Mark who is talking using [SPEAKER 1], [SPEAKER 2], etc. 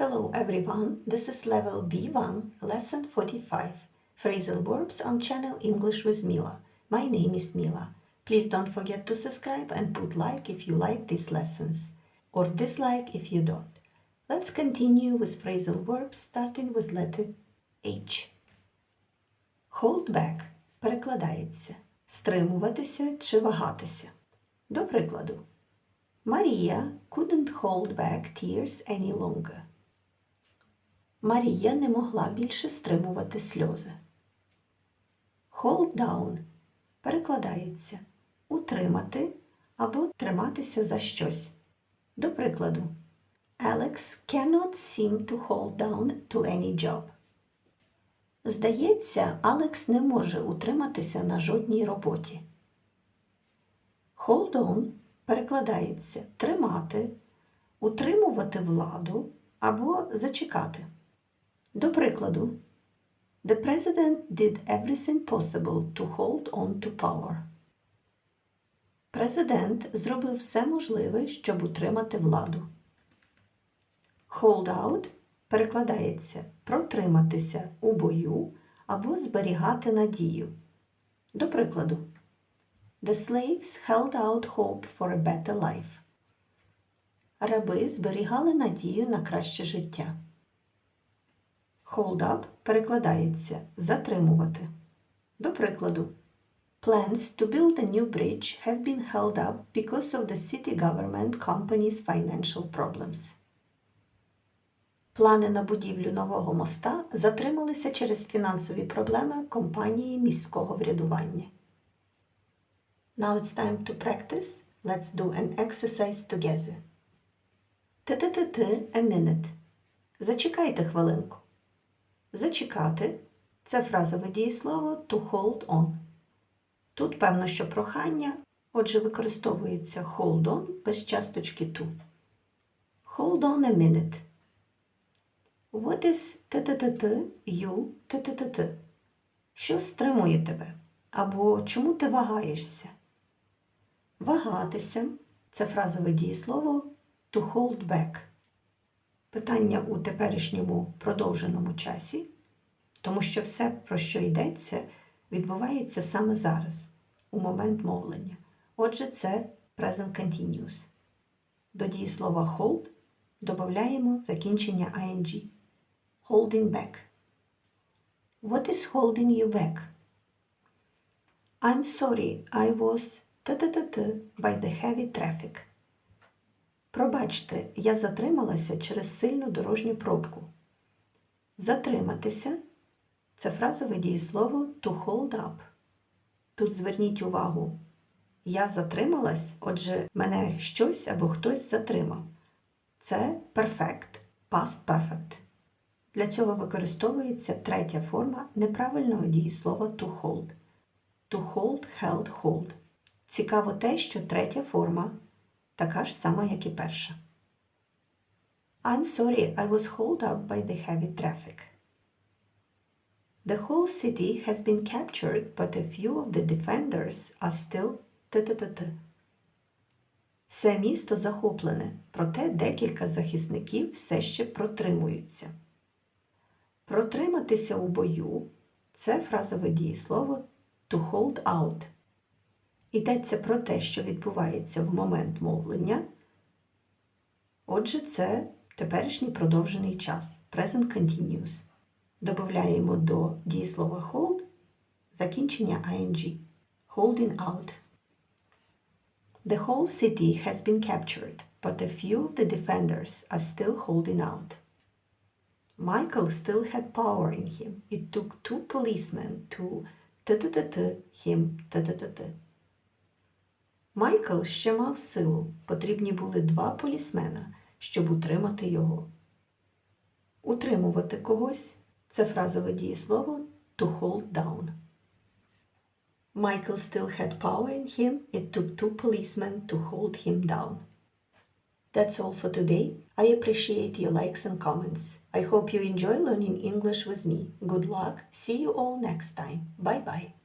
[SPEAKER 1] Hello everyone, this is level B1, lesson 45. Phrasal verbs on channel English with Mila. My name is Mila. Please don't forget to subscribe and put like if you like these lessons, or dislike if you don't. Let's continue with phrasal verbs starting with letter H. Hold back перекладається стримуватися чи вагатися. До прикладу, Марія couldn't hold back tears any longer. Марія не могла більше стримувати сльози. Hold down перекладається утримати або триматися за щось. До прикладу, Alex cannot seem to hold down to any job. Здається, Алекс не може утриматися на жодній роботі. Hold on перекладається тримати, утримувати владу або зачекати. До прикладу, The president did everything possible to hold on to power. Президент зробив все можливе, щоб утримати владу. Hold out перекладається протриматися у бою або зберігати надію. До прикладу, The slaves held out hope for a better life. Раби зберігали надію на краще життя. Hold up перекладається затримувати. До прикладу, Plans to build a new bridge have been held up because of the city government company's financial problems. Плани на будівлю нового моста затрималися через фінансові проблеми компанії міського врядування. Now it's time to practice. Let's do an exercise together. Ти-ти-ти-ти a minute. Зачекайте хвилинку. Зачекати це фразове дієслово to hold on. Тут певно, що прохання, отже, використовується hold on без часточки to. Hold on a minute. What is т-т-т-т, you т-т-т-т? Що стримує тебе? Або чому ти вагаєшся? Вагатися це фразове дієслово to hold back. Питання у теперішньому продовженому часі, тому що все, про що йдеться, відбувається саме зараз, у момент мовлення. Отже, це present continuous. До дієслова hold додаємо закінчення ing. Holding back. What is holding you back? I'm sorry, I was т-т-т-т by the heavy traffic. Пробачте, я затрималася через сильну дорожню пробку. Затриматися це фразове дієслово to hold up. Тут зверніть увагу. Я затрималась, отже, мене щось або хтось затримав. Це perfect, past perfect. Для цього використовується третя форма неправильного дієслова to hold. To hold, held, hold. Цікаво те, що третя форма така ж сама, як і перша. I'm sorry, I was hold up by the heavy traffic. The whole city has been captured, but a few of the defenders are still т-т-т-т. Все місто захоплене, проте декілька захисників все ще протримуються. Протриматися у бою це фразове дієслово to hold out. Йдеться про те, що відбувається в момент мовлення. Отже, це теперішній продовжений час present continuous. Додаємо до дієслова hold закінчення ing. Holding out. The whole city has been captured, but a few of the defenders are still holding out. Michael still had power in him. It took two policemen to т-т-т-т him т-т-т-т. Майкл ще мав силу. Потрібні були два полісмена, щоб утримати його. Утримувати когось це фразове дієслово to hold down. Michael still had power in him. It took two policemen to hold him down. That's all for today. I appreciate your likes and comments. I hope you enjoy learning English with me. Good luck. See you all next time. Bye bye.